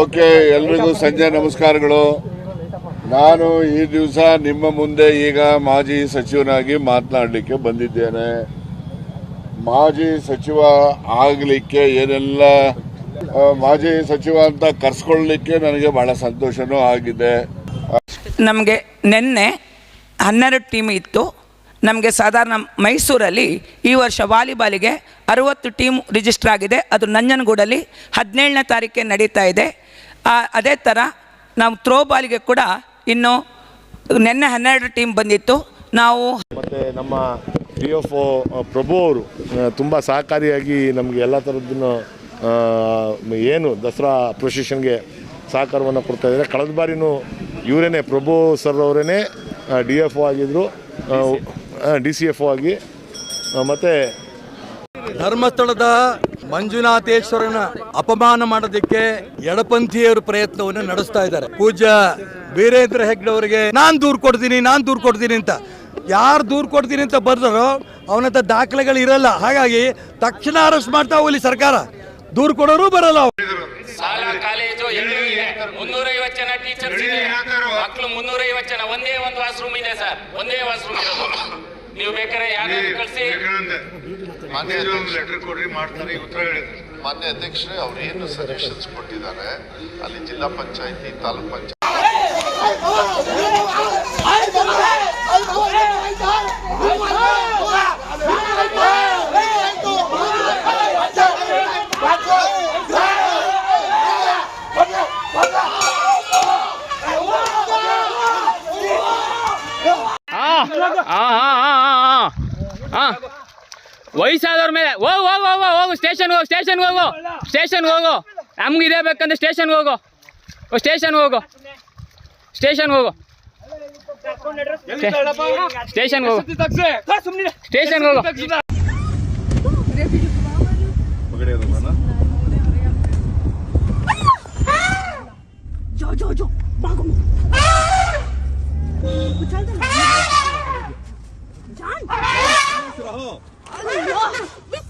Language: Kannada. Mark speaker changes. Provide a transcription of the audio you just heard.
Speaker 1: ಓಕೆ, ಎಲ್ರಿಗೂ ಸಂಜೆ ನಮಸ್ಕಾರಗಳು. ನಾನು ಈ ದಿವಸ ನಿಮ್ಮ ಮುಂದೆ ಈಗ ಮಾಜಿ ಸಚಿವನಾಗಿ ಮಾತನಾಡಲಿಕ್ಕೆ ಬಂದಿದ್ದೇನೆ. ಮಾಜಿ ಸಚಿವ ಆಗಲಿಕ್ಕೆ ಏನೆಲ್ಲ ಮಾಜಿ ಸಚಿವ ಅಂತ ಕರ್ಸ್ಕೊಳ್ಳಿಕ್ಕೆ ನನಗೆ ಬಹಳ ಸಂತೋಷನೂ ಆಗಿದೆ.
Speaker 2: ನಮಗೆ ನಿನ್ನೆ ಹನ್ನೆರಡು ಟೀಮ್ ಇತ್ತು. ನಮಗೆ ಸಾಧಾರಣ ಮೈಸೂರಲ್ಲಿ ಈ ವರ್ಷ ವಾಲಿಬಾಲಿಗೆ ಅರುವತ್ತು ಟೀಮ್ ರಿಜಿಸ್ಟರ್ ಆಗಿದೆ. ಅದು ನಂಜನಗೂಡಲ್ಲಿ ಹದಿನೇಳನೇ ತಾರೀಕೆ ನಡೀತಾ ಇದೆ. ಅದೇ ಥರ ನಾವು ಥ್ರೋಬಾಲಿಗೆ ಕೂಡ ಇನ್ನು ನಿನ್ನೆ ಹನ್ನೆರಡು ಟೀಮ್ ಬಂದಿತ್ತು. ನಾವು
Speaker 3: ಮತ್ತು ನಮ್ಮ ಡಿ ಎಫ್ ಒ ಪ್ರಭು ಅವರು ತುಂಬ ಸಹಕಾರಿಯಾಗಿ ನಮಗೆ ಎಲ್ಲ ಥರದ್ದನ್ನು ಏನು ದಸರಾ ಪ್ರೊಸೆಷನ್ಗೆ ಸಹಕಾರವನ್ನು ಕೊಡ್ತಾ ಇದ್ದಾರೆ. ಕಳೆದ ಬಾರಿನೂ ಇವರೇನೆ ಪ್ರಭು ಸರ್ ಅವರೇ ಡಿ ಎಫ್ ಒ ಆಗಿದ್ದರು ಡಿ ಸಿ ಎಫ್ ಒ ಆಗಿ ಮತ್ತು
Speaker 4: ಧರ್ಮಸ್ಥಳದ ಮಂಜುನಾಥೇಶ್ವರನ ಅಪಮಾನ ಮಾಡೋದಕ್ಕೆ ಎಡಪಂಥೀಯರು ಪ್ರಯತ್ನವನ್ನು ನಡೆಸ್ತಾ ಇದ್ದಾರೆ. ಪೂಜಾ ವೀರೇಂದ್ರ ಹೆಗ್ಡೆ ಅವರಿಗೆ, ನಾನು ದೂರ್ ಕೊಡ್ತೀನಿ, ನಾನು ದೂರು ಕೊಡ್ತೀನಿ ಅಂತ. ಯಾರು ದೂರು ಕೊಡ್ತೀನಿ ಅಂತ ಬರ್ದಾರೋ, ಅವನಂತ ದಾಖಲೆಗಳು ಇರಲ್ಲ. ಹಾಗಾಗಿ ತಕ್ಷಣ ಅರೆಸ್ಟ್ ಮಾಡ್ತಾ ಹೋಗ್ಲಿ ಸರ್ಕಾರ. ದೂರು ಕೊಡೋರು ಬರಲ್ಲ.
Speaker 5: ಶಾಲಾ, ಕಾಲೇಜು, ಎಲ್ಲೂ ಇದೆ. ಮುನ್ನೂರೈವತ್ತು ಜನ ಟೀಚರ್ಸ್ ಇದೆ. ಮಕ್ಕಳು ಮುನ್ನೂರೈವತ್ತು ಜನ. ಒಂದೇ ಒಂದು ವಾಶ್ರೂಮ್ ಇದೆ ಸರ್. ಒಂದೇ ವಾಶ್ರೂಮ್ ಇರೋದು. ನೀವು ಬೇಕಾರೆ ಯಾರು ಕಳಿಸಿ.
Speaker 6: ಮಾನ್ಯ ಲೆಟರ್ ಕೊಡ್ರಿ ಮಾಡ್ತಾರೆ ಉತ್ತರ ಹೇಳಿದ್ರು. ಮಾನ್ಯ ಅಧ್ಯಕ್ಷರೇ ಅವ್ರು ಏನು ಸಜೆಷನ್ಸ್ ಕೊಟ್ಟಿದ್ದಾರೆ? ಅಲ್ಲಿ ಜಿಲ್ಲಾ ಪಂಚಾಯತಿ ತಾಲೂಕ್ ಪಂಚಾಯತ್
Speaker 5: ವಯಸ್ಸಾದವ್ರ ಮೇಲೆ. ಹೋಗು ಹೋಗು ಹೋಗು ಹೋಗು ಸ್ಟೇಷನ್ಗೆ ಹೋಗು ಸ್ಟೇಷನ್ಗೆ ಹೋಗು ಸ್ಟೇಷನ್ಗೆ ಹೋಗು. ನಮ್ಗೆ ಇದೇ ಬೇಕಂದ್ರೆ ಸ್ಟೇಷನ್ಗೆ ಹೋಗು. ಸ್ಟೇಷನ್ಗೆ ಹೋಗು. ಸ್ಟೇಷನ್ಗೆ ಹೋಗು. ಸ್ಟೇಷನ್ಗೆ ಹೋಗು. ಸ್ಟೇಷನ್ಗೆ ಹೋಗು. ಜೋ ಜೋ ಜೋ, ಬಾಗು. Ah!